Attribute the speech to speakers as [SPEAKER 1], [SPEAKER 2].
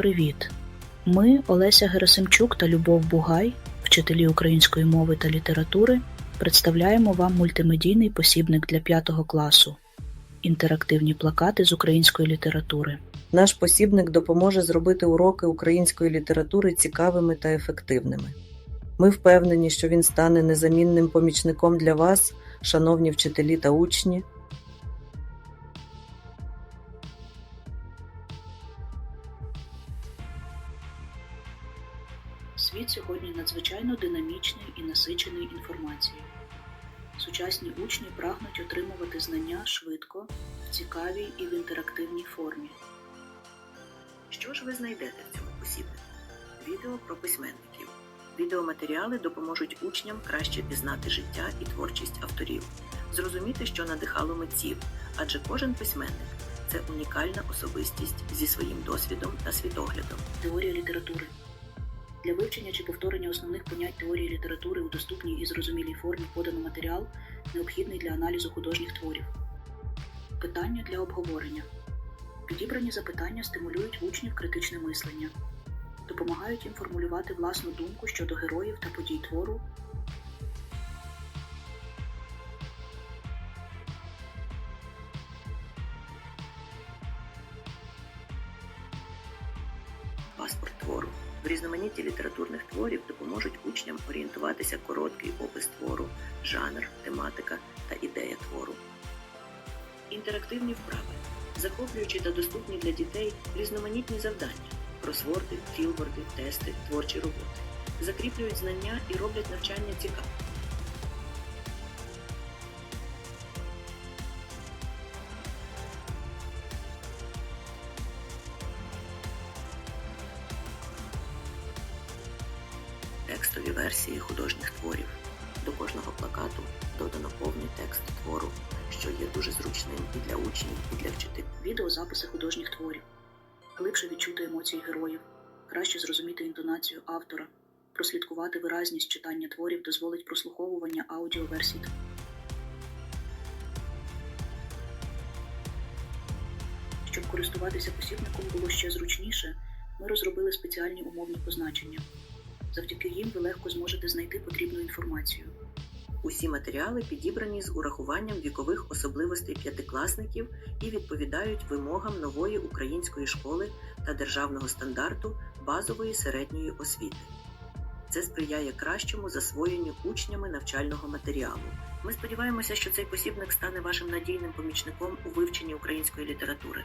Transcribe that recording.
[SPEAKER 1] привіт! Ми, Олеся Герасимчук та Любов Бугай, вчителі української мови та літератури, представляємо вам мультимедійний посібник для 5 класу інтерактивні плакати з української літератури.
[SPEAKER 2] Наш посібник допоможе зробити уроки української літератури цікавими та ефективними. Ми впевнені, що він стане незамінним помічником для вас, шановні вчителі та учні.
[SPEAKER 1] Світ сьогодні надзвичайно динамічний і насичений інформацією. Сучасні учні прагнуть отримувати знання швидко, в цікавій і в інтерактивній формі.
[SPEAKER 3] Що ж ви знайдете в цьому посібнику? Відео про письменників. Відеоматеріали допоможуть учням краще пізнати життя і творчість авторів, зрозуміти, що надихало митців, адже кожен письменник це унікальна особистість зі своїм досвідом та світоглядом.
[SPEAKER 1] Теорія літератури. Для вивчення чи повторення основних понять теорії літератури у доступній і зрозумілій формі подано матеріал, необхідний для аналізу художніх творів. Питання для обговорення. Підібрані запитання стимулюють учнів критичне мислення, допомагають їм формулювати власну думку щодо героїв та подій твору,
[SPEAKER 3] Паспорт твору. В різноманітті літературних творів допоможуть учням орієнтуватися короткий опис твору, жанр, тематика та ідея твору. Інтерактивні вправи, захоплюючі та доступні для дітей різноманітні завдання, кросворди, філборди, тести, творчі роботи, закріплюють знання і роблять навчання цікавим. Текстові версії художніх творів. До кожного плакату додано повний текст твору, що є дуже зручним і для учнів, і для вчителів.
[SPEAKER 1] відеозаписи художніх творів, глибше відчути емоції героїв, краще зрозуміти інтонацію автора, прослідкувати виразність читання творів дозволить прослуховування аудіоверсій. Щоб користуватися посібником було ще зручніше, ми розробили спеціальні умовні позначення. Завдяки їм ви легко зможете знайти потрібну інформацію.
[SPEAKER 3] Усі матеріали підібрані з урахуванням вікових особливостей п'ятикласників і відповідають вимогам нової української школи та державного стандарту базової середньої освіти. Це сприяє кращому засвоєнню учнями навчального матеріалу. Ми сподіваємося, що цей посібник стане вашим надійним помічником у вивченні української літератури.